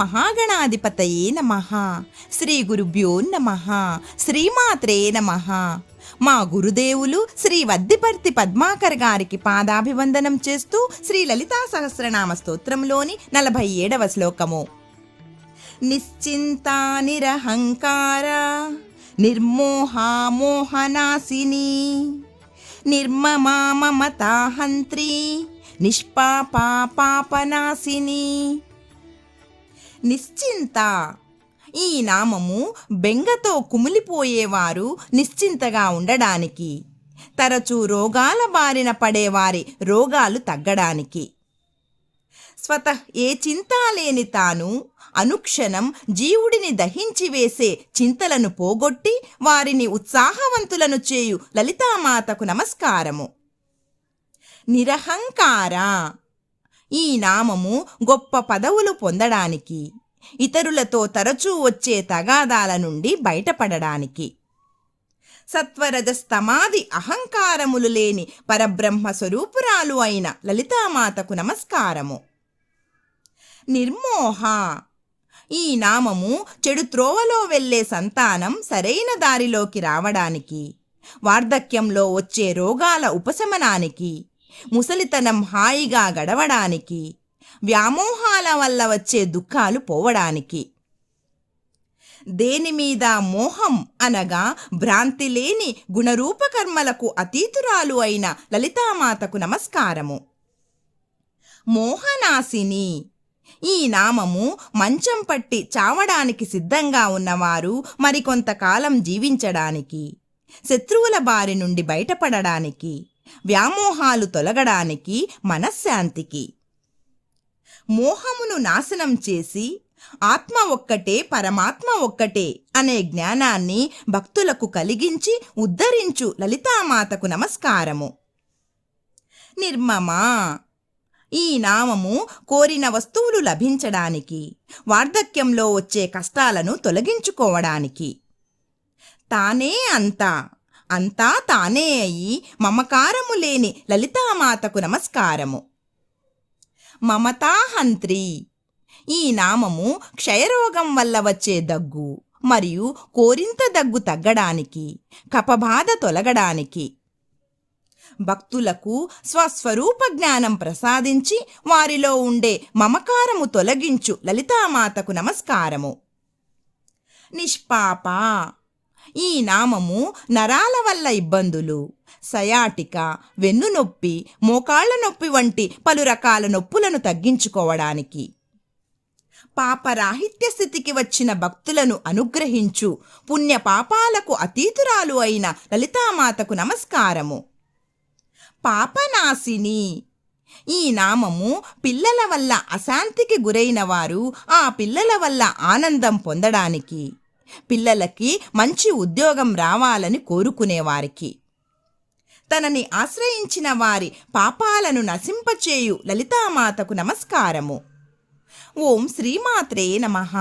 మహాగణాధిపతయే నమ. శ్రీ గురుభ్యో నమ. శ్రీమాత్రే నమ. మా గురుదేవులు శ్రీ వద్దిపర్తి పద్మాకర్ గారికి పాదాభివందనం చేస్తూ శ్రీ లలితా సహస్రనామ స్తోత్రంలోని నలభై ఏడవ శ్లోకము. నిశ్చింతా నిరహంకార నిర్మోహా మోహనాశిని నిర్మమా మమతాహంత్రి నిష్పాపా పాపనాశిని నిశ్చింత. ఈ నామము బెంగతో కుమిలిపోయేవారు నిశ్చింతగా ఉండడానికి. తరచూ రోగాల బారిన పడేవారి రోగాలు తగ్గడానికి. స్వత ఏ చింత లేని తాను అనుక్షణం జీవుడిని దహించి వేసే చింతలను పోగొట్టి వారిని ఉత్సాహవంతులను చేయు లలితామాతకు నమస్కారము. నిరహంకార. ఈ నామము గొప్ప పదవులు పొందడానికి ఇతరులతో తరచూ వచ్చే తగాదాల నుండి బయటపడడానికి. సత్వరజస్తమాది అహంకారములు లేని పరబ్రహ్మ స్వరూపురాలు అయిన లలితామాతకు నమస్కారము. నిర్మోహ! ఈ నామము చెడు త్రోవలో వెళ్ళే సంతానం సరైన దారిలోకి రావడానికి వార్ధక్యంలో వచ్చే రోగాల ఉపశమనానికి ముసలితనం హాయిగా గడవడానికి వ్యామోహాల వల్ల వచ్చే దుఃఖాలు పోవడానికి. దేని మీద మోహం అనగా భ్రాంతి లేని గుణరూపకర్మలకు అతీతురాలు అయిన లలితామాతకు నమస్కారము. మోహనాశిని ఈ నామము మంచం పట్టి చావడానికి సిద్ధంగా ఉన్నవారు మరికొంతకాలం జీవించడానికి శత్రువుల బారి నుండి బయటపడడానికి వ్యామోహాలు తొలగడానికి మనశ్శాంతికి. మోహమును నాశనం చేసి ఆత్మ ఒక్కటే పరమాత్మ ఒక్కటే అనే జ్ఞానాన్ని భక్తులకు కలిగించి ఉద్ధరించు లలితామాతకు నమస్కారము. నిర్మమా! ఈ నామము కోరిన వస్తువులు లభించడానికి వార్ధక్యంలో వచ్చే కష్టాలను తొలగించుకోవడానికి. తానే అంతా. అంతా తానే అయి మమకారము లేని లలితామాతకు నమస్కారము. మమతాహంత్రి. ఈ నామము క్షయరోగం వల్ల వచ్చే దగ్గు మరియు కోరింత దగ్గు తగ్గడానికి కపబాధ తొలగడానికి. భక్తులకు స్వస్వరూప జ్ఞానం ప్రసాదించి వారిలో ఉండే మమకారము తొలగించు లలితామాతకు నమస్కారము. నిష్పాప. ఈ నామము నరాల వల్ల ఇబ్బందులు. సయాటిక వెన్నునొప్పి మోకాళ్ళ నొప్పి వంటి పలు రకాల నొప్పులను తగ్గించుకోవడానికి. పాపరాహిత్య స్థితికి వచ్చిన భక్తులను అనుగ్రహించు పుణ్య పాపాలకు అతీతురాలు అయిన లలితామాతకు నమస్కారము. పాపనాశిని. ఈ నామము పిల్లల వల్ల అశాంతికి గురైన వారు ఆ పిల్లల వల్ల ఆనందం పొందడానికి. పిల్లలకి మంచి ఉద్యోగం రావాలని కోరుకునేవారికి తనని ఆశ్రయించిన వారి పాపాలను నశింపచేయు లలితామాతకు నమస్కారము. ఓం శ్రీమాత్రే నమః.